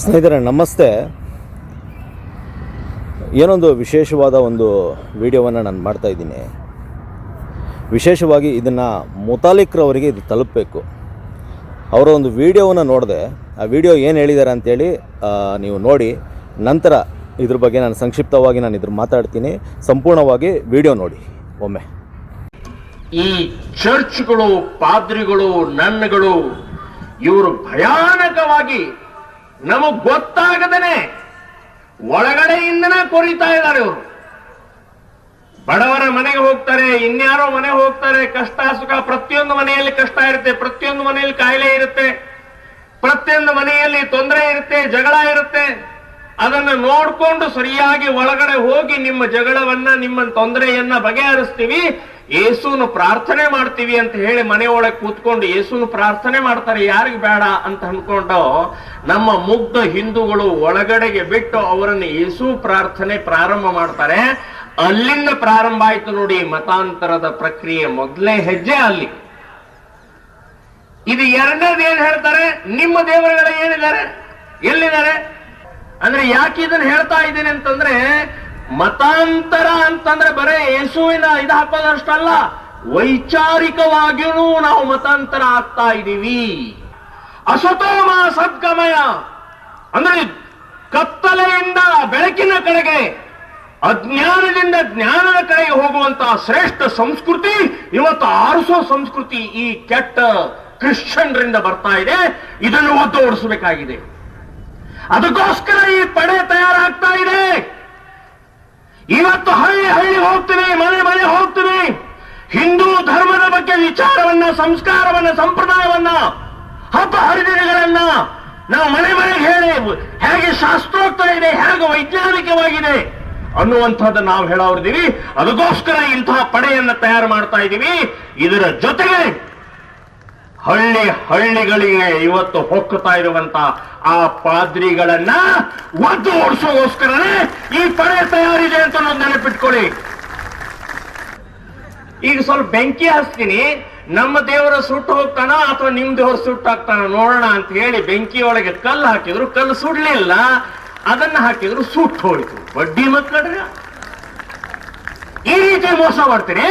ಸ್ನೇಹಿತರೆ ನಮಸ್ತೆ. ಏನೊಂದು ವಿಶೇಷವಾದ ಒಂದು ವಿಡಿಯೋವನ್ನು ನಾನು ಮಾಡ್ತಾ ಇದ್ದೀನಿ. ವಿಶೇಷವಾಗಿ ಇದನ್ನು ಮುತಾಲಿಕ್ರವರಿಗೆ ಇದು ತಲುಪಬೇಕು. ಅವರ ಒಂದು ವಿಡಿಯೋವನ್ನು ನೋಡಿದೆ ಆ ವಿಡಿಯೋ ಏನು ಹೇಳಿದ್ದಾರೆ ಅಂತೇಳಿ ಆ, ನೀವು ನೋಡಿ ನಂತರ ಇದ್ರ ಬಗ್ಗೆ ನಾನು ಸಂಕ್ಷಿಪ್ತವಾಗಿ ನಾನು ಇದ್ರ ಮಾತಾಡ್ತೀನಿ. ಸಂಪೂರ್ಣವಾಗಿ ವಿಡಿಯೋ ನೋಡಿ ಒಮ್ಮೆ. ಈ ಚರ್ಚ್ಗಳು ಪಾದ್ರಿಗಳು ನನ್ಗಳು ಇವರು ಭಯಾನಕವಾಗಿ ನಮಗ್ ಗೊತ್ತಾಗದೇನೆ. ಒಳಗಡೆಯಿಂದನೇ ಕೊರಿತಾ ಇದ್ದಾರೆ ಇವರು. ಬಡವರ ಮನೆಗೆ ಹೋಗ್ತಾರೆ, ಇನ್ಯಾರೋ ಮನೆಗೆ ಹೋಗ್ತಾರೆ, ಕಷ್ಟ ಸುಖ ಪ್ರತಿಯೊಂದು ಮನೆಯಲ್ಲಿ ಕಷ್ಟ ಇರುತ್ತೆ, ಪ್ರತಿಯೊಂದು ಮನೆಯಲ್ಲಿ ಕಾಯಿಲೆ ಇರುತ್ತೆ, ಪ್ರತಿಯೊಂದು ಮನೆಯಲ್ಲಿ ತೊಂದರೆ ಇರುತ್ತೆ, ಜಗಳ ಇರುತ್ತೆ. ಅದನ್ನ ನೋಡ್ಕೊಂಡು ಸರಿಯಾಗಿ ಒಳಗಡೆ ಹೋಗಿ ನಿಮ್ಮ ಜಗಳವನ್ನ, ನಿಮ್ಮ ತೊಂದರೆಯನ್ನ ಬಗೆಹರಿಸ್ತೀವಿ. ಯೇಸುನು ಪ್ರಾರ್ಥನೆ ಮಾಡ್ತೀವಿ ಅಂತ ಹೇಳಿ ಮನೆಯೊಳಗೆ ಕೂತ್ಕೊಂಡು ಏಸುನು ಪ್ರಾರ್ಥನೆ ಮಾಡ್ತಾರೆ, ಯಾರಿಗೆ ಬೇಡ ಅಂತ ಅನ್ಕೊಂಡು ನಮ್ಮ ಮುಗ್ಧ ಹಿಂದೂಗಳು ಒಳಗಡೆಗೆ ಬಿಟ್ಟು ಅವರನ್ನು ಯೇಸು ಪ್ರಾರ್ಥನೆ ಪ್ರಾರಂಭ ಮಾಡ್ತಾರೆ. ಅಲ್ಲಿಂದ ಪ್ರಾರಂಭ ಆಯ್ತು ನೋಡಿ, ಮತಾಂತರದ ಪ್ರಕ್ರಿಯೆ ಮೊದಲೇ ಹೆಜ್ಜೆ ಅಲ್ಲಿ. ಇದು ಎರಡನೇದು ಏನ್ ಹೇಳ್ತಾರೆ? ನಿಮ್ಮ ದೇವರುಗಳ ಏನಿದ್ದಾರೆ? ಎಲ್ಲಿದ್ದಾರೆ? ಅಂದ್ರೆ ಯಾಕೆ ಇದನ್ನ ಹೇಳ್ತಾ ಇದ್ದೀನಿ ಅಂತಂದ್ರೆ ಮತಾಂತರ ಅಂತಂದ್ರೆ ಬರೇ ಯೇಸುವಿನ ಇದು ಹಾಕೋದಷ್ಟಲ್ಲ. ವೈಚಾರಿಕವಾಗಿಯೂ ನಾವು ಮತಾಂತರ ಆಗ್ತಾ ಇದ್ದೀವಿ. ಅಸತೋಮ ಸದ್ಗಮಯ. ಅಂದ್ರೆ ಕತ್ತಲೆಯಿಂದ ಬೆಳಕಿನ ಕಡೆಗೆ, ಅಜ್ಞಾನದಿಂದ ಜ್ಞಾನದ ಕಡೆಗೆ ಹೋಗುವಂತಹ ಶ್ರೇಷ್ಠ ಸಂಸ್ಕೃತಿ, ಇವತ್ತು ಆರಿಸೋ ಸಂಸ್ಕೃತಿ ಈ ಕೆಟ್ಟ ಕ್ರಿಶ್ಚಿಯನ್ರಿಂದ ಬರ್ತಾ ಇದೆ. ಇದನ್ನು ಒತ್ತು ಓಡಿಸಬೇಕಾಗಿದೆ ಅದಕ್ಕೋಸ್ಕರ ಈ ಪಡೆ ತಯಾರಾಗ್ತಾ ಇದೆ. ಇವತ್ತು ಹಳ್ಳಿ ಹಳ್ಳಿ ಹೋಗ್ತೀನಿ, ಮನೆ ಮನೆ ಹೋಗ್ತೀನಿ. ಹಿಂದೂ ಧರ್ಮದ ಬಗ್ಗೆ ವಿಚಾರವನ್ನ, ಸಂಸ್ಕಾರವನ್ನ, ಸಂಪ್ರದಾಯವನ್ನ ಹಬ್ಬ ಹರಿದಿನಗಳನ್ನ ನಾವು ಮನೆ ಮನೆಗೆ ಹೇಳಿ, ಹೇಗೆ ಶಾಸ್ತ್ರೋಕ್ತ ಇದೆ, ಹೇಗೆ ವೈಜ್ಞಾನಿಕವಾಗಿದೆ ಅನ್ನುವಂಥದ್ದು ನಾವು ಹೇಳೋರಿದ್ದೀವಿ. ಅದಕ್ಕೋಸ್ಕರ ಇಂತಹ ಪಡೆಯನ್ನು ತಯಾರು ಮಾಡ್ತಾ ಇದ್ದೀವಿ. ಇದರ ಜೊತೆಗೆ ಹಳ್ಳಿ ಹಳ್ಳಿಗಳಿಗೆ ಇವತ್ತು ಹೊಕ್ಕುತ್ತಾ ಇರುವಂತ ಆ ಪಾದ್ರಿಗಳನ್ನ ಒದ್ದು ಓಡಿಸೋಗೋಸ್ಕರನೇ ಈ ಪಡೆ ತಯಾರಿದೆ ಅಂತ ನಾವು ನೆನಪಿಟ್ಕೊಳ್ಳಿ. ಈಗ ಸ್ವಲ್ಪ ಬೆಂಕಿ ಹಚ್ತೀನಿ. ನಮ್ಮ ದೇವರ ಸುಟ್ಟು ಹೋಗ್ತಾನ ಅಥವಾ ನಿಮ್ ದೇವರ ಸುಟ್ಟು ಹಾಕ್ತಾನ ನೋಡೋಣ ಅಂತ ಹೇಳಿ ಬೆಂಕಿ ಒಳಗೆ ಕಲ್ಲು ಹಾಕಿದ್ರು ಕಲ್ಲು ಸುಡ್ಲಿಲ್ಲ. ಅದನ್ನ ಹಾಕಿದ್ರು ಸುಟ್ಟು ಹೋಯ್ತು. ಬಡ್ಡಿ ಮಕ್ಕಳ ಈ ರೀತಿ ಮೋಸ ಮಾಡ್ತೀರಿ?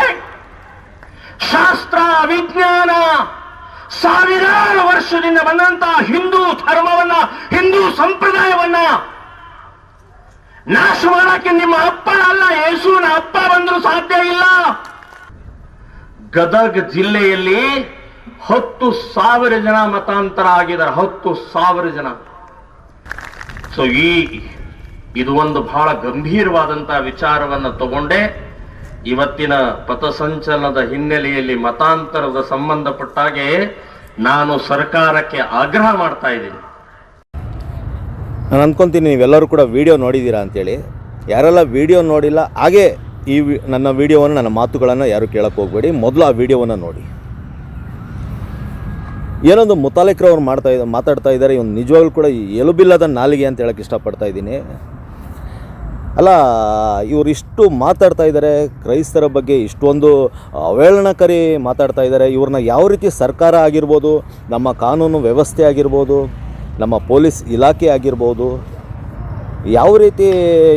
ಶಾಸ್ತ್ರ ವಿಜ್ಞಾನ ಸಾವಿರಾರು ವರ್ಷದಿಂದ ಬಂದಂತಹ ಹಿಂದೂ ಧರ್ಮವನ್ನ, ಹಿಂದೂ ಸಂಪ್ರದಾಯವನ್ನ ನಾಶ ಮಾಡಕ್ಕೆ ನಿಮ್ಮ ಅಪ್ಪ ಅಲ್ಲ, ಯೇಸುವಿನ ಅಪ್ಪ ಬಂದರೂ ಸಾಧ್ಯ ಇಲ್ಲ. ಗದಗ ಜಿಲ್ಲೆಯಲ್ಲಿ ಹತ್ತು ಸಾವಿರ ಜನ ಮತಾಂತರ ಆಗಿದ್ದಾರೆ, ಹತ್ತು ಸಾವಿರ ಜನ. ಸೊ ಈ, ಇದು ಒಂದು ಬಹಳ ಗಂಭೀರವಾದಂತಹ ವಿಚಾರವನ್ನ ತಗೊಂಡೆ. ಇವತ್ತಿನ ಪಥಸಂಚಲನದ ಹಿನ್ನೆಲೆಯಲ್ಲಿ ಮತಾಂತರದ ಸಂಬಂಧಪಟ್ಟಾಗೆ ನಾನು ಸರ್ಕಾರಕ್ಕೆ ಆಗ್ರಹ ಮಾಡ್ತಾ ಇದ್ದೀನಿ. ನಾನು ಅಂದ್ಕೊತೀನಿ ನೀವೆಲ್ಲರೂ ಕೂಡ ವಿಡಿಯೋ ನೋಡಿದ್ದೀರಾ ಅಂತೇಳಿ. ಯಾರೆಲ್ಲ ವಿಡಿಯೋ ನೋಡಿಲ್ಲ, ಹಾಗೆ ಈ ನನ್ನ ವಿಡಿಯೋವನ್ನು, ನನ್ನ ಮಾತುಗಳನ್ನು ಯಾರು ಕೇಳಕ್ಕೆ ಹೋಗಬೇಡಿ. ಮೊದಲು ಆ ವಿಡಿಯೋವನ್ನು ನೋಡಿ. ಏನೊಂದು ಮುತಾಲಿಕ್ರವ್ರು ಮಾಡ್ತಾ ಇದ್ದಾರೆ ಮಾತಾಡ್ತಾ ಇದ್ದಾರೆ. ಇವನು ನಿಜವಾಗ್ಲೂ ಕೂಡ ಎಲುಬಿಲ್ಲದ ನಾಲಿಗೆ ಅಂತ ಹೇಳಕ್ಕೆ ಇಷ್ಟಪಡ್ತಾ ಇದ್ದೀನಿ. ಅಲ್ಲ, ಇವರು ಇಷ್ಟು ಮಾತಾಡ್ತಾ ಇದ್ದಾರೆ ಕ್ರೈಸ್ತರ ಬಗ್ಗೆ ಇಷ್ಟೊಂದು ಅವೇಳನಕಾರಿ ಮಾತಾಡ್ತಾ ಇದ್ದಾರೆ ಇವ್ರನ್ನ ಯಾವ ರೀತಿ ಸರ್ಕಾರ ಆಗಿರ್ಬೋದು, ನಮ್ಮ ಕಾನೂನು ವ್ಯವಸ್ಥೆ ಆಗಿರ್ಬೋದು, ನಮ್ಮ ಪೊಲೀಸ್ ಇಲಾಖೆ ಆಗಿರ್ಬೋದು, ಯಾವ ರೀತಿ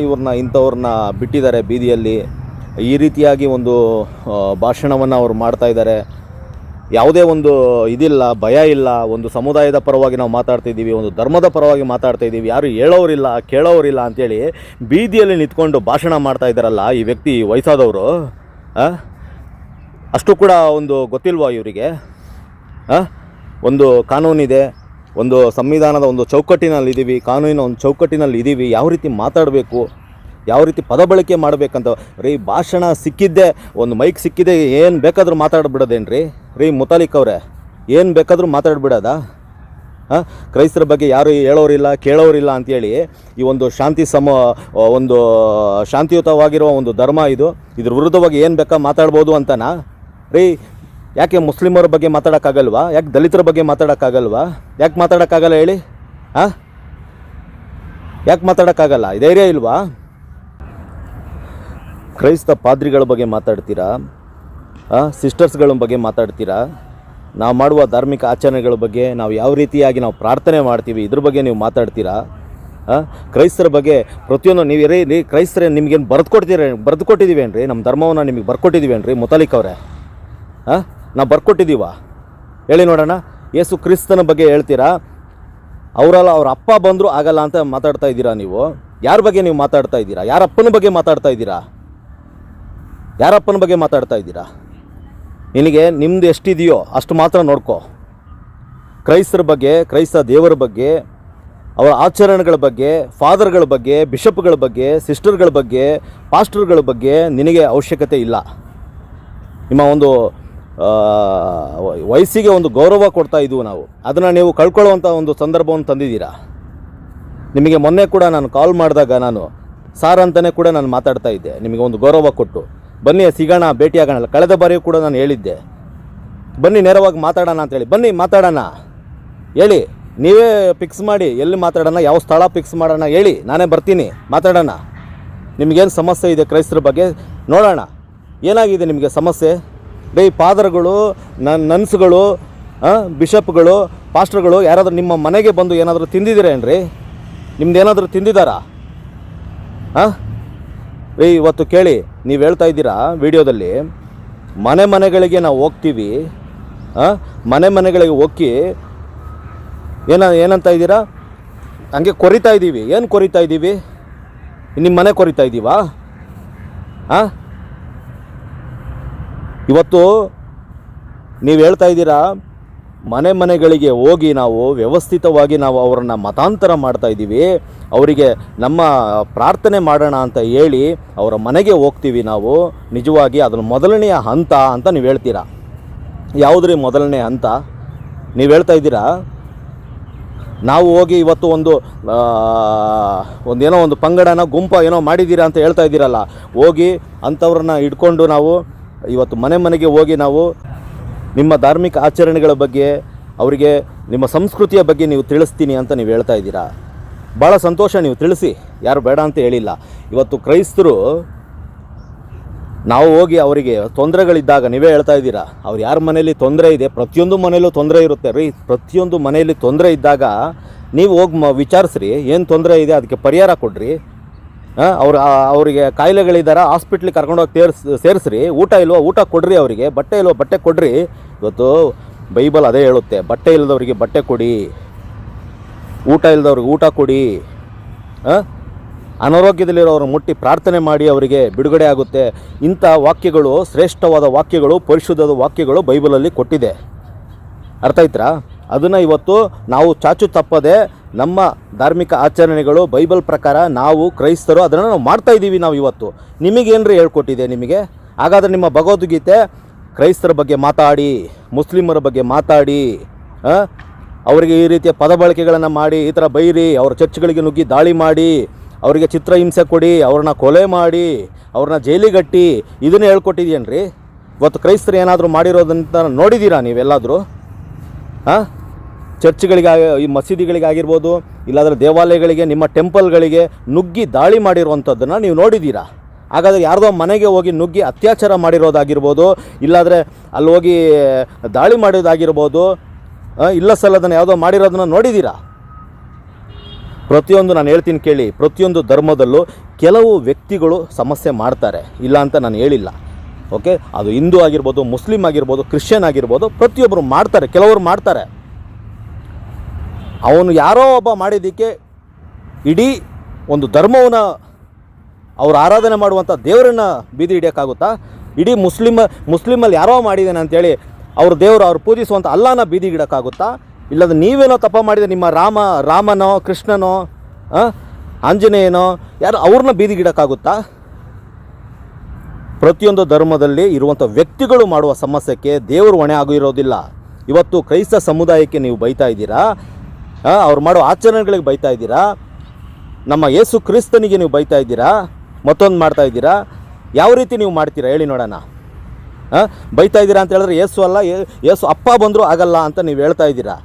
ಇವ್ರನ್ನ ಇಂಥವ್ರನ್ನ ಬಿಟ್ಟಿದ್ದಾರೆ ಬೀದಿಯಲ್ಲಿ, ಈ ರೀತಿಯಾಗಿ ಒಂದು ಭಾಷಣವನ್ನು ಅವ್ರು ಮಾಡ್ತಾ ಇದ್ದಾರೆ ಯಾವುದೇ ಒಂದು ಇದಿಲ್ಲ, ಭಯ ಇಲ್ಲ, ಒಂದು ಸಮುದಾಯದ ಪರವಾಗಿ ನಾವು ಮಾತಾಡ್ತಾ ಇದ್ದೀವಿ, ಒಂದು ಧರ್ಮದ ಪರವಾಗಿ ಮಾತಾಡ್ತಾ ಇದ್ದೀವಿ, ಯಾರು ಹೇಳೋರಿಲ್ಲ, ಕೇಳೋರಿಲ್ಲ ಅಂಥೇಳಿ ಬೀದಿಯಲ್ಲಿ ನಿಂತ್ಕೊಂಡು ಭಾಷಣ ಮಾಡ್ತಾ ಇದ್ದಾರಲ್ಲ ಈ ವ್ಯಕ್ತಿ ವಯಸ್ಸಾದವರು? ಅಷ್ಟು ಕೂಡ ಒಂದು ಗೊತ್ತಿಲ್ವಾ ಇವರಿಗೆ? ಒಂದು ಕಾನೂನಿದೆ, ಒಂದು ಸಂವಿಧಾನದ ಒಂದು ಚೌಕಟ್ಟಿನಲ್ಲಿ ಇದ್ದೀವಿ ಕಾನೂನಿನ ಒಂದು ಚೌಕಟ್ಟಿನಲ್ಲಿ ಇದ್ದೀವಿ ಯಾವ ರೀತಿ ಮಾತಾಡಬೇಕು ಯಾವ ರೀತಿ ಪದ ಬಳಕೆ ಮಾಡಬೇಕಂತ ರೀ, ಭಾಷಣ ಸಿಕ್ಕಿದ್ದೆ, ಒಂದು ಮೈಕ್ ಸಿಕ್ಕಿದೆ ಏನು ಬೇಕಾದರೂ ಮಾತಾಡ್ಬಿಡೋದೇನು ರೀ ರೀ ಮುತಾಲಿಕ್ ಅವರೇ, ಏನು ಬೇಕಾದರೂ ಮಾತಾಡ್ಬಿಡೋದ? ಹಾಂ, ಕ್ರೈಸ್ತರ ಬಗ್ಗೆ ಯಾರು ಹೇಳೋರಿಲ್ಲ, ಕೇಳೋರಿಲ್ಲ ಅಂತೇಳಿ ಈ ಒಂದು ಶಾಂತಿ ಸಮ ಒಂದು ಶಾಂತಿಯುತವಾಗಿರುವ ಒಂದು ಧರ್ಮ ಇದು, ಇದ್ರ ವಿರುದ್ಧವಾಗಿ ಏನು ಬೇಕಾ ಮಾತಾಡ್ಬೋದು ಅಂತನಾ? ರೀ, ಯಾಕೆ ಮುಸ್ಲಿಮರ ಬಗ್ಗೆ ಮಾತಾಡೋಕ್ಕಾಗಲ್ವಾ? ಯಾಕೆ ದಲಿತರ ಬಗ್ಗೆ ಮಾತಾಡೋಕ್ಕಾಗಲ್ವಾ? ಯಾಕೆ ಮಾತಾಡೋಕ್ಕಾಗಲ್ಲ ಹೇಳಿ? ಹಾಂ? ಯಾಕೆ ಮಾತಾಡೋಕ್ಕಾಗಲ್ಲ? ಧೈರ್ಯ ಇಲ್ವಾ? ಕ್ರೈಸ್ತ ಪಾದ್ರಿಗಳ ಬಗ್ಗೆ ಮಾತಾಡ್ತೀರಾ? ಸಿಸ್ಟರ್ಸ್ಗಳ ಬಗ್ಗೆ ಮಾತಾಡ್ತೀರಾ? ನಾವು ಮಾಡುವ ಧಾರ್ಮಿಕ ಆಚರಣೆಗಳ ಬಗ್ಗೆ ನಾವು ಯಾವ ರೀತಿಯಾಗಿ ನಾವು ಪ್ರಾರ್ಥನೆ ಮಾಡ್ತೀವಿ, ಇದ್ರ ಬಗ್ಗೆ ನೀವು ಮಾತಾಡ್ತೀರಾ? ಕ್ರೈಸ್ತರ ಬಗ್ಗೆ ಪ್ರತಿಯೊಂದು ನೀವು ರೀ ರೀ ಕ್ರೈಸ್ತರೇ ನಿಮಗೇನು ಬರೆದು ಕೊಡ್ತೀರ ಏನು ಕೊಟ್ಟಿದ್ದೀವೇನ್ರಿ ನಮ್ಮ ಧರ್ಮವನ್ನು ನಿಮಗೆ ಬರ್ಕೊಟ್ಟಿದ್ದೀವೇನ್ರಿ ಮುತಾಲಿಕ್ ಅವರೇ? ಹಾಂ ನಾವು ಬರ್ಕೊಟ್ಟಿದ್ದೀವ ಹೇಳಿ ನೋಡೋಣ. ಯೇಸು ಕ್ರಿಸ್ತನ ಬಗ್ಗೆ ಹೇಳ್ತೀರಾ? ಅವರಲ್ಲ, ಅವ್ರ ಅಪ್ಪ ಬಂದರೂ ಆಗಲ್ಲ ಅಂತ ಮಾತಾಡ್ತಾ ಇದ್ದೀರಾ ನೀವು? ಯಾರ ಬಗ್ಗೆ ನೀವು ಮಾತಾಡ್ತಾ ಇದ್ದೀರಾ? ಯಾರ ಅಪ್ಪನ ಬಗ್ಗೆ ಮಾತಾಡ್ತಾ ಇದ್ದೀರಾ? ಯಾರ ಅಪ್ಪನ ಬಗ್ಗೆ ಮಾತಾಡ್ತಾ ಇದ್ದೀರಾ? ನಿನಗೆ ನಿಮ್ದು ಎಷ್ಟಿದೆಯೋ ಅಷ್ಟು ಮಾತ್ರ ನೋಡ್ಕೋ. ಕ್ರೈಸ್ತರ ಬಗ್ಗೆ, ಕ್ರೈಸ್ತ ದೇವರ ಬಗ್ಗೆ, ಅವರ ಆಚರಣೆಗಳ ಬಗ್ಗೆ, ಫಾದರ್ಗಳ ಬಗ್ಗೆ, ಬಿಷಪ್ಗಳ ಬಗ್ಗೆ, ಸಿಸ್ಟರ್ಗಳ ಬಗ್ಗೆ, ಪಾಸ್ಟರ್ಗಳ ಬಗ್ಗೆ ನಿನಗೆ ಅವಶ್ಯಕತೆ ಇಲ್ಲ. ನಿಮ್ಮ ಒಂದು ವಯಸ್ಸಿಗೆ ಒಂದು ಗೌರವ ಕೊಡ್ತಾ ಇದ್ವು ನಾವು. ಅದನ್ನು ನೀವು ಕಳ್ಕೊಳ್ಳುವಂಥ ಒಂದು ಸಂದರ್ಭವನ್ನು ತಂದಿದ್ದೀರಾ? ನಿಮಗೆ ಮೊನ್ನೆ ಕೂಡ ನಾನು ಕಾಲ್ ಮಾಡಿದಾಗ ನಾನು ಸಾರ್ ಅಂತಲೇ ಕೂಡ ನಾನು ಮಾತಾಡ್ತಾ ಇದ್ದೆ. ನಿಮಗೆ ಒಂದು ಗೌರವ ಕೊಟ್ಟು. ಬನ್ನಿ, ಸಿಗೋಣ ಭೇಟಿಯಾಗೋಣ ಕಳೆದ ಬಾರಿಯೂ ಕೂಡ ನಾನು ಹೇಳಿದ್ದೆ. ಬನ್ನಿ, ನೇರವಾಗಿ ಮಾತಾಡೋಣ ಅಂತೇಳಿ. ಬನ್ನಿ, ಮಾತಾಡೋಣ. ಹೇಳಿ, ನೀವೇ ಫಿಕ್ಸ್ ಮಾಡಿ, ಎಲ್ಲಿ ಮಾತಾಡೋಣ, ಯಾವ ಸ್ಥಳ ಫಿಕ್ಸ್ ಮಾಡೋಣ, ಹೇಳಿ. ನಾನೇ ಬರ್ತೀನಿ. ಮಾತಾಡೋಣ. ನಿಮಗೇನು ಸಮಸ್ಯೆ ಇದೆ ಕ್ರೈಸ್ತರ ಬಗ್ಗೆ? ನೋಡೋಣ. ಏನಾಗಿದೆ ನಿಮಗೆ ಸಮಸ್ಯೆ? ಬೈ, ಫಾದರ್ಗಳು ನನ್ನ ನನ್ಸ್ಗಳು ಬಿಷಪ್ಗಳು, ಪಾಸ್ಟರ್ಗಳು, ಯಾರಾದರೂ ನಿಮ್ಮ ಮನೆಗೆ ಬಂದು ಏನಾದರೂ ತಿಂದಿದ್ದೀರೇನ್ರಿ ನಿಮ್ದು ಏನಾದರೂ ತಿಂದಿದ್ದಾರಾ? ಹಾಂ ಇವತ್ತು ಕೇಳಿ. ನೀವು ಹೇಳ್ತಾ ಇದ್ದೀರಾ ವಿಡಿಯೋದಲ್ಲಿ? ಮನೆ ಮನೆಗಳಿಗೆ ನಾವು ಹೋಗ್ತೀವಿ ಮನೆ ಮನೆಗಳಿಗೆ ಹೋಗಿ ಏನ, ಏನಂತ ಇದ್ದೀರಾ? ಹಂಗೆ ಕೊರಿತಾ ಇದ್ದೀವಿ. ಏನು ಕೊರಿತಾ ಇದ್ದೀವಿ? ನಿಮ್ಮ ಮನೆ ಕೊರಿತಾ ಇದ್ದೀವಾ? ಹಾಂ ಇವತ್ತು ನೀವು ಹೇಳ್ತಾ ಇದ್ದೀರಾ, ಮನೆ ಮನೆಗಳಿಗೆ ಹೋಗಿ ನಾವು ವ್ಯವಸ್ಥಿತವಾಗಿ ನಾವು ಅವರನ್ನು ಮತಾಂತರ ಮಾಡ್ತಾ ಇದ್ದೀವಿ. ಅವರಿಗೆ ನಮ್ಮ ಪ್ರಾರ್ಥನೆ ಮಾಡೋಣ ಅಂತ ಹೇಳಿ ಅವರ ಮನೆಗೆ ಹೋಗ್ತೀವಿ ನಾವು. ನಿಜವಾಗಿ ಅದನ್ನು ಮೊದಲನೆಯ ಹಂತ ಅಂತ ನೀವು ಹೇಳ್ತೀರಾ? ಯಾವುದ್ರಿ ಮೊದಲನೇ ಹಂತ? ನೀವು ಹೇಳ್ತಾ ಇದ್ದೀರಾ? ನಾವು ಹೋಗಿ ಇವತ್ತು ಒಂದು ಒಂದೇನೋ ಒಂದು ಪಂಗಡನ ಗುಂಪ ಏನೋ ಮಾಡಿದ್ದೀರಾ ಅಂತ ಹೇಳ್ತಾ ಇದ್ದೀರಲ್ಲ. ಹೋಗಿ ಅಂಥವ್ರನ್ನ ಹಿಡ್ಕೊಂಡು ನಾವು ಇವತ್ತು ಮನೆ ಮನೆಗೆ ಹೋಗಿ ನಾವು ನಿಮ್ಮ ಧಾರ್ಮಿಕ ಆಚರಣೆಗಳ ಬಗ್ಗೆ, ಅವರಿಗೆ ನಿಮ್ಮ ಸಂಸ್ಕೃತಿಯ ಬಗ್ಗೆ ನೀವು ತಿಳಿಸ್ತೀನಿ ಅಂತ ನೀವು ಹೇಳ್ತಾ ಇದ್ದೀರಾ? ಭಾಳ ಸಂತೋಷ ನೀವು ತಿಳಿಸಿ, ಯಾರು ಬೇಡ ಅಂತ ಹೇಳಿಲ್ಲ. ಇವತ್ತು ಕ್ರೈಸ್ತರು ನಾವು ಹೋಗಿ ಅವರಿಗೆ ತೊಂದರೆಗಳಿದ್ದಾಗ ನೀವೇ ಹೇಳ್ತಾ ಇದ್ದೀರಾ, ಅವ್ರು ಯಾರ ಮನೆಯಲ್ಲಿ ತೊಂದರೆ ಇದೆ? ಪ್ರತಿಯೊಂದು ಮನೆಯಲ್ಲೂ ತೊಂದರೆ ಇರುತ್ತೆ ರೀ. ಪ್ರತಿಯೊಂದು ಮನೆಯಲ್ಲಿ ತೊಂದರೆ ಇದ್ದಾಗ ನೀವು ಹೋಗಿ ಮ ವಿಚಾರಿಸ್ರಿ, ಏನು ತೊಂದರೆ ಇದೆ ಅದಕ್ಕೆ ಪರಿಹಾರ ಕೊಡ್ರಿ. ಅವ್ರು ಅವರಿಗೆ ಕಾಯಿಲೆಗಳಿದ್ದಾರ, ಹಾಸ್ಪಿಟ್ಲಿಗೆ ಕರ್ಕೊಂಡೋಗಿ ತೇರ್ಸ್, ಸೇರಿಸ್ರಿ. ಊಟ ಇಲ್ವೋ, ಊಟ ಕೊಡ್ರಿ ಅವರಿಗೆ. ಬಟ್ಟೆ ಇಲ್ವೋ, ಬಟ್ಟೆ ಕೊಡ್ರಿ. ಇವತ್ತು ಬೈಬಲ್ ಅದೇ ಹೇಳುತ್ತೆ, ಬಟ್ಟೆ ಇಲ್ಲದವರಿಗೆ ಬಟ್ಟೆ ಕೊಡಿ. ಊಟ ಇಲ್ಲದವ್ರಿಗೆ ಊಟ ಕೊಡಿ? ಅನಾರೋಗ್ಯದಲ್ಲಿರೋರು ಮುಟ್ಟಿ ಪ್ರಾರ್ಥನೆ ಮಾಡಿ ಅವರಿಗೆ ಬಿಡುಗಡೆ ಆಗುತ್ತೆ. ಇಂಥ ವಾಕ್ಯಗಳು, ಶ್ರೇಷ್ಠವಾದ ವಾಕ್ಯಗಳು ಪರಿಶುದ್ಧದ ವಾಕ್ಯಗಳು ಬೈಬಲಲ್ಲಿ ಕೊಟ್ಟಿದೆ. ಅರ್ಥ ಆಯ್ತಾ ಅದನ್ನು ಇವತ್ತು ನಾವು ಚಾಚು ತಪ್ಪದೆ ನಮ್ಮ ಧಾರ್ಮಿಕ ಆಚರಣೆಗಳು, ಬೈಬಲ್ ಪ್ರಕಾರ ನಾವು ಕ್ರೈಸ್ತರು ಅದನ್ನು ನಾವು ಮಾಡ್ತಾ ಇದ್ದೀವಿ ನಾವು ಇವತ್ತು. ನಿಮಗೇನ್ರಿ ಹೇಳ್ಕೊಟ್ಟಿದೆ ನಿಮಗೆ? ಹಾಗಾದರೆ ನಿಮ್ಮ ಭಗವದ್ಗೀತೆ ಕ್ರೈಸ್ತರ ಬಗ್ಗೆ ಮಾತಾಡಿ, ಮುಸ್ಲಿಮರ ಬಗ್ಗೆ ಮಾತಾಡಿ? ಅವರಿಗೆ ಈ ರೀತಿಯ ಪದ ಬಳಕೆಗಳನ್ನು ಮಾಡಿ, ಈ ಥರ ಬೈರಿ, ಅವ್ರ ಚರ್ಚ್ಗಳಿಗೆ ನುಗ್ಗಿ ದಾಳಿ ಮಾಡಿ, ಅವರಿಗೆ ಚಿತ್ರಹಿಂಸೆ ಕೊಡಿ, ಅವ್ರನ್ನ ಕೊಲೆ ಮಾಡಿ, ಅವ್ರನ್ನ ಜೈಲಿಗಟ್ಟಿ ಇದನ್ನೇ ಹೇಳ್ಕೊಟ್ಟಿದ್ಯೇನ್ರಿ? ಇವತ್ತು ಕ್ರೈಸ್ತರು ಏನಾದರೂ ಮಾಡಿರೋದಂತ ನೋಡಿದ್ದೀರಾ ನೀವೆಲ್ಲಾದರೂ? ಹಾಂ? ಚರ್ಚ್ಗಳಿಗೆ, ಈ ಮಸೀದಿಗಳಿಗಾಗಿರ್ಬೋದು ಇಲ್ಲಾದರೆ ದೇವಾಲಯಗಳಿಗೆ, ನಿಮ್ಮ ಟೆಂಪಲ್ಗಳಿಗೆ ನುಗ್ಗಿ ದಾಳಿ ಮಾಡಿರುವಂಥದ್ದನ್ನು ನೀವು ನೋಡಿದ್ದೀರಾ? ಹಾಗಾದರೆ ಯಾರ್ದೋ ಮನೆಗೆ ಹೋಗಿ ನುಗ್ಗಿ ಅತ್ಯಾಚಾರ ಮಾಡಿರೋದಾಗಿರ್ಬೋದು, ಇಲ್ಲಾಂದರೆ ಅಲ್ಲಿ ಹೋಗಿ ದಾಳಿ ಮಾಡೋದಾಗಿರ್ಬೋದು ಆ, ಸಲ್ಲ ಅದನ್ನು ಯಾವುದೋ ಮಾಡಿರೋದನ್ನ ನೋಡಿದ್ದೀರಾ ಪ್ರತಿಯೊಂದು ನಾನು ಹೇಳ್ತೀನಿ ಕೇಳಿ ಪ್ರತಿಯೊಂದು ಧರ್ಮದಲ್ಲೂ ಕೆಲವು ವ್ಯಕ್ತಿಗಳು ಸಮಸ್ಯೆ ಮಾಡ್ತಾರೆ ಇಲ್ಲ ಅಂತ ನಾನು ಹೇಳಿಲ್ಲ. ಓಕೆ? ಅದು ಹಿಂದೂ ಆಗಿರ್ಬೋದು ಮುಸ್ಲಿಂ ಆಗಿರ್ಬೋದು ಕ್ರಿಶ್ಚಿಯನ್ ಆಗಿರ್ಬೋದು ಪ್ರತಿಯೊಬ್ಬರು ಮಾಡ್ತಾರೆ ಕೆಲವರು ಮಾಡ್ತಾರೆ. ಅವನು ಯಾರೋ ಒಬ್ಬ ಮಾಡಿದ್ದಕ್ಕೆ ಇಡೀ ಒಂದು ಧರ್ಮವನ್ನು ಅವ್ರು ಆರಾಧನೆ ಮಾಡುವಂಥ ದೇವರನ್ನು ಬೀದಿ ಹಿಡಿಯೋಕ್ಕಾಗುತ್ತಾ? ಇಡೀ ಮುಸ್ಲಿಮ ಮುಸ್ಲಿಮಲ್ಲಿ ಯಾರೋ ಮಾಡಿದ್ದಾನೆ ಅಂತೇಳಿ ಅವ್ರ ದೇವರು ಅವ್ರು ಪೂಜಿಸುವಂಥ ಅಲ್ಲನ ಬೀದಿ ಇಡೋಕ್ಕಾಗುತ್ತಾ ಇಲ್ಲದ ನೀವೇನೋ ತಪ್ಪ ಮಾಡಿದ ನಿಮ್ಮ ರಾಮ, ರಾಮನೋ, ಕೃಷ್ಣನೋ ಆಂಜನೇಯನೋ, ಯಾರು ಅವ್ರನ್ನ ಬೀದಿಗಿಡಕ್ಕಾಗುತ್ತಾ ಪ್ರತಿಯೊಂದು ಧರ್ಮದಲ್ಲಿ ಇರುವಂಥ ವ್ಯಕ್ತಿಗಳು ಮಾಡುವ ಸಮಸ್ಯೆಗೆ ದೇವರು ಹೊಣೆ ಆಗಿರೋದಿಲ್ಲ. ಇವತ್ತು ಕ್ರೈಸ್ತ ಸಮುದಾಯಕ್ಕೆ ನೀವು ಬೈತಾ ಇದ್ದೀರಾ? ಅವ್ರು ಮಾಡೋ ಆಚರಣೆಗಳಿಗೆ ಬೈತಾ ಇದ್ದೀರಾ? ನಮ್ಮ ಯೇಸು ಕ್ರಿಸ್ತನಿಗೆ ನೀವು ಬೈತಾ ಇದ್ದೀರಾ? ಮತ್ತೊಂದು ಮಾಡ್ತಾ ಇದ್ದೀರಾ? ಯಾವ ರೀತಿ ನೀವು ಮಾಡ್ತೀರಾ? ಹೇಳಿ ನೋಡೋಣ. ಬೈತಾ ಇದ್ದೀರಾ ಅಂತ ಹೇಳಿದ್ರೆ ಏಸು ಅಲ್ಲ ಏಸು ಅಪ್ಪ ಬಂದರೂ ಆಗಲ್ಲ ಅಂತ ನೀವು ಹೇಳ್ತಾ ಇದ್ದೀರಾ?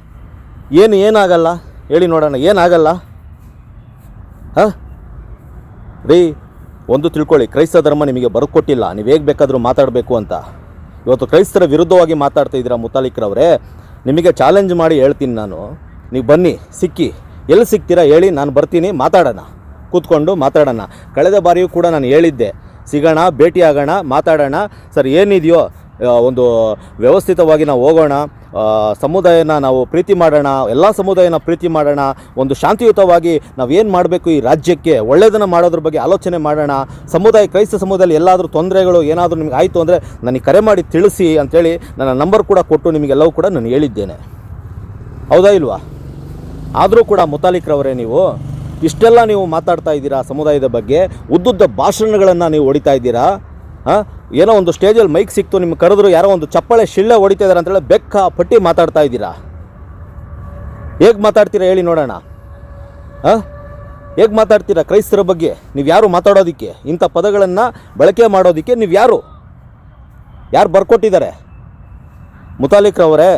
ಏನು, ಏನಾಗಲ್ಲ? ಹೇಳಿ ನೋಡೋಣ, ಏನಾಗಲ್ಲ? ಹಾಂ ರೀ, ಒಂದು ತಿಳ್ಕೊಳ್ಳಿ, ಕ್ರೈಸ್ತ ಧರ್ಮ ನಿಮಗೆ ಬರ್ಕೊಟ್ಟಿಲ್ಲ, ನೀವು ಹೇಗೆ ಬೇಕಾದರೂ ಮಾತಾಡಬೇಕು ಅಂತ. ಇವತ್ತು ಕ್ರೈಸ್ತರ ವಿರುದ್ಧವಾಗಿ ಮಾತಾಡ್ತಾ ಇದ್ದೀರಾ ಮುತಾಲಿಕ್ರವರೇ? ನಿಮಗೆ ಚಾಲೆಂಜ್ ಮಾಡಿ ಹೇಳ್ತೀನಿ ನಾನು. ನೀವು ಬನ್ನಿ, ಸಿಕ್ಕಿ. ಎಲ್ಲಿ ಸಿಗ್ತೀರಾ ಹೇಳಿ ನಾನು ಬರ್ತೀನಿ, ಮಾತಾಡೋಣ. ಕೂತ್ಕೊಂಡು ಮಾತಾಡೋಣ. ಕಳೆದ ಬಾರಿಯೂ ಕೂಡ ನಾನು ಹೇಳಿದ್ದೆ ಸಿಗೋಣ, ಭೇಟಿಯಾಗೋಣ, ಮಾತಾಡೋಣ. ಸರ್, ಏನಿದೆಯೋ ಒಂದು ವ್ಯವಸ್ಥಿತವಾಗಿ ನಾವು ಹೋಗೋಣ ಸಮುದಾಯನ ನಾವು ಪ್ರೀತಿ ಮಾಡೋಣ, ಎಲ್ಲ ಸಮುದಾಯನ ಪ್ರೀತಿ ಮಾಡೋಣ, ಒಂದು ಶಾಂತಿಯುತವಾಗಿ ನಾವು ಏನು ಮಾಡಬೇಕು ಈ ರಾಜ್ಯಕ್ಕೆ ಒಳ್ಳೆಯದನ್ನು ಮಾಡೋದ್ರ ಬಗ್ಗೆ ಆಲೋಚನೆ ಮಾಡೋಣ. ಸಮುದಾಯ, ಕ್ರೈಸ್ತ ಸಮುದಾಯದಲ್ಲಿ ಎಲ್ಲಾದರೂ ತೊಂದರೆಗಳು ಏನಾದರೂ ನಿಮ್ಗೆ ಆಯಿತು ಅಂದರೆ ನನಗೆ ಕರೆ ಮಾಡಿ ತಿಳಿಸಿ ಅಂಥೇಳಿ ನನ್ನ ನಂಬರ್ ಕೂಡ ಕೊಟ್ಟು ನಿಮಗೆಲ್ಲವೂ ಕೂಡ ನಾನು ಹೇಳಿದ್ದೇನೆ. ಹೌದಾ ಇಲ್ವಾ? ಆದರೂ ಕೂಡ ಮುತಾಲಿಕ್ರವರೇ ನೀವು? ಇಷ್ಟೆಲ್ಲ ನೀವು ಮಾತಾಡ್ತಾ ಇದ್ದೀರಾ ಸಮುದಾಯದ ಬಗ್ಗೆ? ಉದ್ದುದ್ದ ಭಾಷಣಗಳನ್ನು ನೀವು ಹೊಡಿತಾ ಇದ್ದೀರಾ? ಹಾಂ? ಏನೋ ಒಂದು ಸ್ಟೇಜಲ್ಲಿ ಮೈಕ್ ಸಿಕ್ತು ನಿಮ್ಗೆ ಕರೆದ್ರು ಯಾರೋ ಒಂದು ಚಪ್ಪಳೆ ಶಿಳ್ಳೆ ಹೊಡಿತಾ ಇದ್ದಾರೆ ಅಂತೇಳಿ ಬೆಕ್ಕ ಪಟ್ಟಿ ಮಾತಾಡ್ತಾ ಇದ್ದೀರಾ? ಹೇಗೆ ಮಾತಾಡ್ತೀರಾ ಹೇಳಿ ನೋಡೋಣ. ಹಾಂ? ಹೇಗೆ ಮಾತಾಡ್ತೀರಾ ಕ್ರೈಸ್ತರ ಬಗ್ಗೆ? ನೀವು ಯಾರು ಮಾತಾಡೋದಕ್ಕೆ? ಇಂಥ ಪದಗಳನ್ನು ಬಳಕೆ ಮಾಡೋದಕ್ಕೆ ನೀವು ಯಾರು? ಯಾರು ಬರ್ಕೊಟ್ಟಿದ್ದಾರೆ? ಮುತಾಲಿಕ್ರವರೇ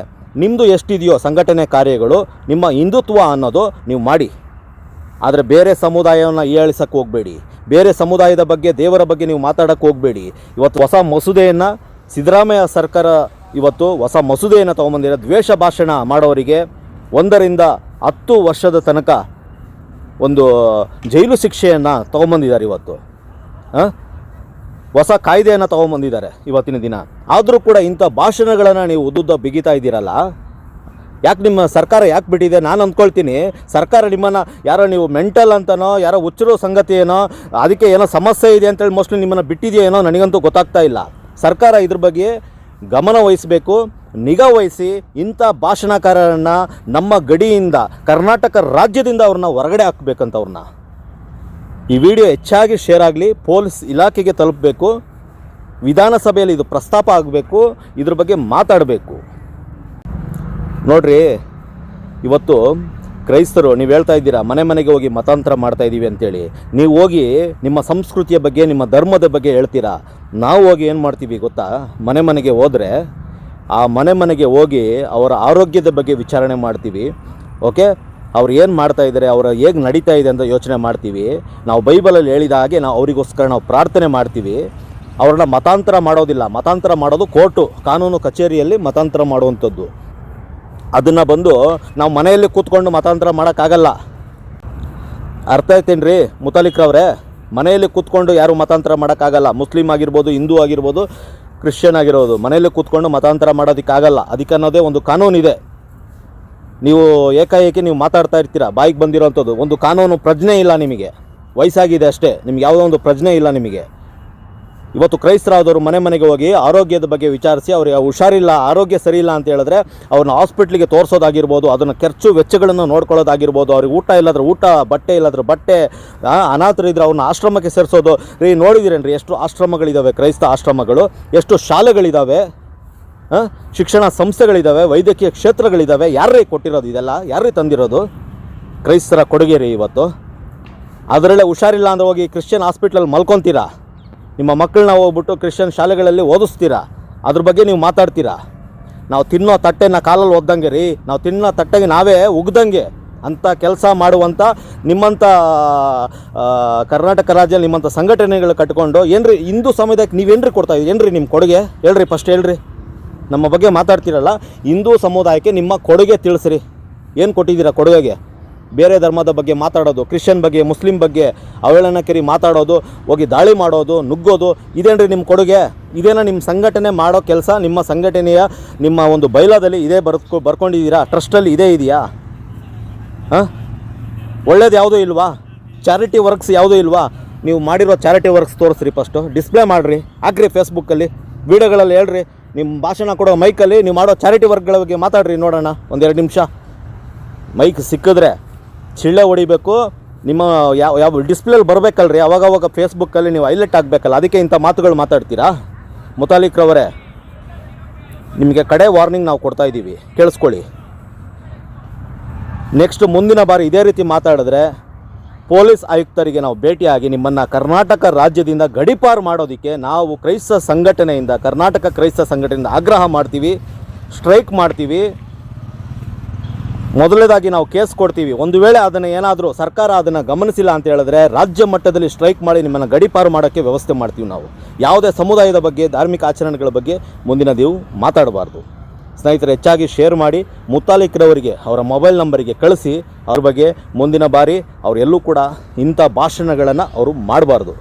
ನಿಮ್ಮದು ಎಷ್ಟಿದೆಯೋ ಸಂಘಟನೆ ಕಾರ್ಯಗಳು, ನಿಮ್ಮ ಹಿಂದುತ್ವ ಅನ್ನೋದು ನೀವು ಮಾಡಿ. ಆದರೆ ಬೇರೆ ಸಮುದಾಯವನ್ನು ಏಳಿಸಕ್ಕೆ ಹೋಗಬೇಡಿ. ಬೇರೆ ಸಮುದಾಯದ ಬಗ್ಗೆ, ದೇವರ ಬಗ್ಗೆ ನೀವು ಮಾತಾಡಕ್ಕೆ ಹೋಗಬೇಡಿ. ಇವತ್ತು ಹೊಸ ಮಸೂದೆಯನ್ನು ಸಿದ್ದರಾಮಯ್ಯ ಸರ್ಕಾರ ಇವತ್ತು ಹೊಸ ಮಸೂದೆಯನ್ನು ತೊಗೊಂಬಂದಿರೋ ದ್ವೇಷ ಭಾಷಣ ಮಾಡೋರಿಗೆ ಒಂದರಿಂದ ಹತ್ತು ವರ್ಷದ ತನಕ ಒಂದು ಜೈಲು ಶಿಕ್ಷೆಯನ್ನು ತೊಗೊಂಬಂದಿದ್ದಾರೆ ಇವತ್ತು. ಹೊಸ ಕಾಯ್ದೆಯನ್ನು ತೊಗೊಂಬಂದಿದ್ದಾರೆ ಇವತ್ತಿನ ದಿನ. ಆದರೂ ಕೂಡ ಇಂಥ ಭಾಷಣಗಳನ್ನು ನೀವು ಉದ್ದುದ್ದ ಬಿಗಿತಾ ಇದ್ದೀರಲ್ಲ? ಯಾಕೆ ನಿಮ್ಮ ಸರ್ಕಾರ ಯಾಕೆ ಬಿಟ್ಟಿದೆ? ನಾನು ಅಂದ್ಕೊಳ್ತೀನಿ. ಸರ್ಕಾರ ನಿಮ್ಮನ್ನು ಯಾರೋ ನೀವು ಮೆಂಟಲ್ ಅಂತನೋ, ಯಾರೋ ಹುಚ್ಚರು ಸಂಗತಿ ಏನೋ, ಅದಕ್ಕೆ ಏನೋ ಸಮಸ್ಯೆ ಇದೆ ಅಂತೇಳಿ ಮೋಸ್ಟ್ಲಿ ನಿಮ್ಮನ್ನು ಬಿಟ್ಟಿದೆಯೋ ಏನೋ ನನಗಂತೂ ಗೊತ್ತಾಗ್ತಾ ಇಲ್ಲ. ಸರ್ಕಾರ ಇದ್ರ ಬಗ್ಗೆ ಗಮನ ವಹಿಸಬೇಕು. ನಿಗಾ ವಹಿಸಿ ಇಂಥ ಭಾಷಣಕಾರರನ್ನ ನಮ್ಮ ಗಡಿಯಿಂದ, ಕರ್ನಾಟಕ ರಾಜ್ಯದಿಂದ ಅವ್ರನ್ನ ಹೊರಗಡೆ ಹಾಕ್ಬೇಕಂತ ಅವ್ರನ್ನ. ಈ ವಿಡಿಯೋ ಹೆಚ್ಚಾಗಿ ಶೇರ್ ಆಗಲಿ, ಪೊಲೀಸ್ ಇಲಾಖೆಗೆ ತಲುಪಬೇಕು. ವಿಧಾನಸಭೆಯಲ್ಲಿ ಇದು ಪ್ರಸ್ತಾಪ ಆಗಬೇಕು. ಇದ್ರ ಬಗ್ಗೆ ಮಾತಾಡಬೇಕು. ನೋಡ್ರಿ, ಇವತ್ತು ಕ್ರೈಸ್ತರು, ನೀವು ಹೇಳ್ತಾ ಇದ್ದೀರಾ, ಮನೆ ಮನೆಗೆ ಹೋಗಿ ಮತಾಂತರ ಮಾಡ್ತಾ ಇದ್ದೀವಿ ಅಂತೇಳಿ. ನೀವು ಹೋಗಿ ನಿಮ್ಮ ಸಂಸ್ಕೃತಿಯ ಬಗ್ಗೆ, ನಿಮ್ಮ ಧರ್ಮದ ಬಗ್ಗೆ ಹೇಳ್ತೀರಾ? ನಾವು ಹೋಗಿ ಏನು ಮಾಡ್ತೀವಿ ಗೊತ್ತಾ? ಮನೆ ಮನೆಗೆ ಹೋದರೆ, ಆ ಮನೆ ಮನೆಗೆ ಹೋಗಿ ಅವರ ಆರೋಗ್ಯದ ಬಗ್ಗೆ ವಿಚಾರಣೆ ಮಾಡ್ತೀವಿ. ಓಕೆ? ಅವ್ರು ಏನು ಮಾಡ್ತಾ ಇದ್ದಾರೆ ಅವರ ಹೇಗೆ ನಡೀತಾ ಇದೆ ಅಂತ ಯೋಚನೆ ಮಾಡ್ತೀವಿ. ನಾವು ಬೈಬಲಲ್ಲಿ ಹೇಳಿದ ಹಾಗೆ ನಾವು ಅವರಿಗೋಸ್ಕರ ನಾವು ಪ್ರಾರ್ಥನೆ ಮಾಡ್ತೀವಿ. ಅವ್ರನ್ನ ಮತಾಂತರ ಮಾಡೋದಿಲ್ಲ. ಮತಾಂತರ ಮಾಡೋದು ಕೋರ್ಟು, ಕಾನೂನು ಕಚೇರಿಯಲ್ಲಿ ಮತಾಂತರ ಮಾಡುವಂಥದ್ದು. ಅದನ್ನು ಬಂದು ನಾವು ಮನೆಯಲ್ಲಿ ಕೂತ್ಕೊಂಡು ಮತಾಂತರ ಮಾಡೋಕ್ಕಾಗಲ್ಲ. ಅರ್ಥ ಆಯ್ತೇನ್ರಿ? ಮುತಾಲಿಕ್ರವ್ರೆ ಮನೆಯಲ್ಲಿ ಕೂತ್ಕೊಂಡು ಯಾರು ಮತಾಂತರ ಮಾಡೋಕ್ಕಾಗಲ್ಲ. ಮುಸ್ಲಿಂ ಆಗಿರ್ಬೋದು, ಹಿಂದೂ ಆಗಿರ್ಬೋದು, ಕ್ರಿಶ್ಚಿಯನ್ ಆಗಿರೋದು, ಮನೆಯಲ್ಲಿ ಕೂತ್ಕೊಂಡು ಮತಾಂತರ ಮಾಡೋದಕ್ಕಾಗಲ್ಲ. ಅದಕ್ಕೆ ಅನ್ನೋದೇ ಒಂದು ಕಾನೂನಿದೆ. ನೀವು ಏಕಾಏಕಿ ನೀವು ಮಾತಾಡ್ತಾ ಇರ್ತೀರ, ಬಾಯಿಗೆ ಬಂದಿರೋವಂಥದ್ದು ಒಂದು ಕಾನೂನು ಪ್ರಜ್ಞೆ ಇಲ್ಲ ನಿಮಗೆ. ವಯಸ್ಸಾಗಿದೆ ಅಷ್ಟೇ. ನಿಮ್ಗೆ ಯಾವುದೋ ಒಂದು ಪ್ರಜ್ಞೆ ಇಲ್ಲ ನಿಮಗೆ. ಇವತ್ತು ಕ್ರೈಸ್ತರಾದವರು ಮನೆ ಮನೆಗೆ ಹೋಗಿ ಆರೋಗ್ಯದ ಬಗ್ಗೆ ವಿಚಾರಿಸಿ ಅವರಿಗೆ ಹುಷಾರಿಲ್ಲ, ಆರೋಗ್ಯ ಸರಿಯಿಲ್ಲ ಅಂತ ಹೇಳಿದ್ರೆ ಅವ್ರನ್ನ ಹಾಸ್ಪಿಟ್ಲಿಗೆ ತೋರಿಸೋದಾಗಿರ್ಬೋದು, ಅದನ್ನು ಖರ್ಚು ವೆಚ್ಚಗಳನ್ನು ನೋಡ್ಕೊಳ್ಳೋದಾಗಿರ್ಬೋದು, ಅವ್ರಿಗೆ ಊಟ ಇಲ್ಲದ್ರೆ ಊಟ, ಬಟ್ಟೆ ಇಲ್ಲದ್ರೆ ಬಟ್ಟೆ ಅನಾಥರಿದ್ರೆ ಅವ್ರನ್ನ ಆಶ್ರಮಕ್ಕೆ ಸೇರಿಸೋದು. ರೀ, ನೋಡಿದಿರೇನ್ರಿ, ಎಷ್ಟು ಆಶ್ರಮಗಳಿದ್ದಾವೆ ಕ್ರೈಸ್ತ ಆಶ್ರಮಗಳು, ಎಷ್ಟು ಶಾಲೆಗಳಿದ್ದಾವೆ ಶಿಕ್ಷಣ ಸಂಸ್ಥೆಗಳಿದ್ದಾವೆ ವೈದ್ಯಕೀಯ ಕ್ಷೇತ್ರಗಳಿದ್ದಾವೆ ಯಾರೇ ಕೊಟ್ಟಿರೋದು ಇದೆಲ್ಲ ಯಾರೇ ತಂದಿರೋದು? ಕ್ರೈಸ್ತರ ಕೊಡುಗೆ ರೀ ಇವತ್ತು. ಅದರಲ್ಲೇ ಹುಷಾರಿಲ್ಲ ಅಂದ್ರೆ ಹೋಗಿ ಕ್ರಿಶ್ಚಿಯನ್ ಹಾಸ್ಪಿಟ್ಲಲ್ಲಿ ಮಲ್ಕೊತೀರಾ? ನಿಮ್ಮ ಮಕ್ಕಳನ್ನ ಹೋಗ್ಬಿಟ್ಟು ಕ್ರಿಶ್ಚಿಯನ್ ಶಾಲೆಗಳಲ್ಲಿ ಓದಿಸ್ತೀರಾ? ಅದ್ರ ಬಗ್ಗೆ ನೀವು ಮಾತಾಡ್ತೀರಾ? ನಾವು ತಿನ್ನೋ ತಟ್ಟೆನ ಕಾಲಲ್ಲಿ ಒದ್ದಂಗೆ ರೀ, ನಾವು ತಿನ್ನೋ ತಟ್ಟೆಗೆ ನಾವೇ ಉಗ್ದಂಗೆ ಅಂಥ ಕೆಲಸ ಮಾಡುವಂಥ ನಿಮ್ಮಂಥ ಕರ್ನಾಟಕ ರಾಜ್ಯದಲ್ಲಿ ನಿಮ್ಮಂಥ ಸಂಘಟನೆಗಳು ಕಟ್ಕೊಂಡು, ಏನ್ರಿ ಹಿಂದೂ ಸಮುದಾಯಕ್ಕೆ ನೀವೇನ್ರಿ ಕೊಡ್ತಾ ಇದ್ದೀರಿ? ಏನ್ರಿ ನಿಮ್ಮ ಕೊಡುಗೆ? ಹೇಳ್ರಿ ಫಸ್ಟ್ ಹೇಳ್ರಿ. ನಮ್ಮ ಬಗ್ಗೆ ಮಾತಾಡ್ತೀರಲ್ಲ, ಹಿಂದೂ ಸಮುದಾಯಕ್ಕೆ ನಿಮ್ಮ ಕೊಡುಗೆ ತಿಳಿಸ್ರಿ. ಏನು ಕೊಟ್ಟಿದ್ದೀರಾ ಕೊಡುಗೆಗೆ? ಬೇರೆ ಧರ್ಮದ ಬಗ್ಗೆ ಮಾತಾಡೋದು, ಕ್ರಿಶ್ಚಿಯನ್ ಬಗ್ಗೆ, ಮುಸ್ಲಿಂ ಬಗ್ಗೆ ಅವಹೇಳನಕರಿ ಮಾತಾಡೋದು, ಹೋಗಿ ದಾಳಿ ಮಾಡೋದು, ನುಗ್ಗೋದು, ಇದೇನ್ರಿ ನಿಮ್ಮ ಕೊಡುಗೆ? ಇದೇನ ನಿಮ್ಮ ಸಂಘಟನೆ ಮಾಡೋ ಕೆಲಸ? ನಿಮ್ಮ ಸಂಘಟನೆಯ, ನಿಮ್ಮ ಒಂದು ಬೈಲಾದಲ್ಲಿ ಇದೇ ಬರ್ಕೊ, ಬರ್ಕೊಂಡಿದ್ದೀರಾ? ಟ್ರಸ್ಟಲ್ಲಿ ಇದೇ ಇದೆಯಾ? ಹಾಂ? ಒಳ್ಳೇದು ಯಾವುದೂ ಇಲ್ವಾ? ಚಾರಿಟಿ ವರ್ಕ್ಸ್ ಯಾವುದೂ ಇಲ್ವಾ? ನೀವು ಮಾಡಿರೋ ಚಾರಿಟಿ ವರ್ಕ್ಸ್ ತೋರಿಸ್ರಿ ಫಸ್ಟು. ಡಿಸ್ಪ್ಲೇ ಮಾಡಿರಿ. ಹಾಕ್ರಿ ಫೇಸ್ಬುಕ್ಕಲ್ಲಿ. ವೀಡಿಯೋಗಳಲ್ಲಿ ಹೇಳ್ರಿ. ನಿಮ್ಮ ಭಾಷಣ ಕೊಡೋ ಮೈಕಲ್ಲಿ, ನೀವು ಮಾಡೋ ಚಾರಿಟಿ ವರ್ಕ್ಗಳ ಬಗ್ಗೆ ಮಾತಾಡ್ರಿ, ನೋಡೋಣ. ಒಂದೆರಡು ನಿಮಿಷ. ಮೈಕ್ ಸಿಕ್ಕಿದ್ರೆ. ಚಿಳ್ಳೆ ಹೊಡಿಬೇಕು, ನಿಮ್ಮ ಯಾವ ಯಾವ ಡಿಸ್ಪ್ಲೇಲಿ ಬರಬೇಕಲ್ರಿ? ಅವಾಗವಾಗ ಫೇಸ್ಬುಕ್ಕಲ್ಲಿ ನೀವು ಹೈಲೈಟ್ ಆಗಬೇಕಲ್ಲ ಅದಕ್ಕೆ ಇಂಥ ಮಾತುಗಳು ಮಾತಾಡ್ತೀರಾ? ಮುತಾಲಿಕ್ರವರೇ ನಿಮಗೆ ಕಡೆ ವಾರ್ನಿಂಗ್ ನಾವು ಕೊಡ್ತಾ ಇದ್ದೀವಿ. ಕೇಳಿಸ್ಕೊಳ್ಳಿ. ನೆಕ್ಸ್ಟ್ ಮುಂದಿನ ಬಾರಿ ಇದೇ ರೀತಿ ಮಾತಾಡಿದ್ರೆ, ಪೊಲೀಸ್ ಆಯುಕ್ತರಿಗೆ ನಾವು ಭೇಟಿಯಾಗಿ ನಿಮ್ಮನ್ನು ಕರ್ನಾಟಕ ರಾಜ್ಯದಿಂದ ಗಡಿಪಾರು ಮಾಡೋದಕ್ಕೆ ನಾವು ಕ್ರೈಸ್ತ ಸಂಘಟನೆಯಿಂದ, ಕರ್ನಾಟಕ ಕ್ರೈಸ್ತ ಸಂಘಟನೆಯಿಂದ ಆಗ್ರಹ ಮಾಡ್ತೀವಿ ಸ್ಟ್ರೈಕ್ ಮಾಡ್ತೀವಿ. ಮೊದಲನೇದಾಗಿ ನಾವು ಕೇಸ್ ಕೊಡ್ತೀವಿ. ಒಂದು ವೇಳೆ ಅದನ್ನು ಏನಾದರೂ ಸರ್ಕಾರ ಅದನ್ನು ಗಮನಿಸಿಲ್ಲ ಅಂತ ಹೇಳಿದ್ರೆ ರಾಜ್ಯ ಮಟ್ಟದಲ್ಲಿ ಸ್ಟ್ರೈಕ್ ಮಾಡಿ ನಿಮ್ಮನ್ನು ಗಡಿಪಾರು ಮಾಡೋಕ್ಕೆ ವ್ಯವಸ್ಥೆ ಮಾಡ್ತೀವಿ ನಾವು. ಯಾವುದೇ ಸಮುದಾಯದ ಬಗ್ಗೆ, ಧಾರ್ಮಿಕ ಆಚರಣೆಗಳ ಬಗ್ಗೆ ಮುಂದಿನ ನೀವು ಮಾತಾಡಬಾರ್ದು. ಸ್ನೇಹಿತರೆ, ಹೆಚ್ಚಾಗಿ ಶೇರ್ ಮಾಡಿ ಮುತ್ತಾಲಿಕ್ರವರಿಗೆ, ಅವರ ಮೊಬೈಲ್ ನಂಬರಿಗೆ ಕಳಿಸಿ, ಅವ್ರ ಬಗ್ಗೆ ಮುಂದಿನ ಬಾರಿ ಅವರೆಲ್ಲೂ ಕೂಡ ಇಂಥ ಭಾಷಣಗಳನ್ನು ಅವರು ಮಾಡಬಾರ್ದು.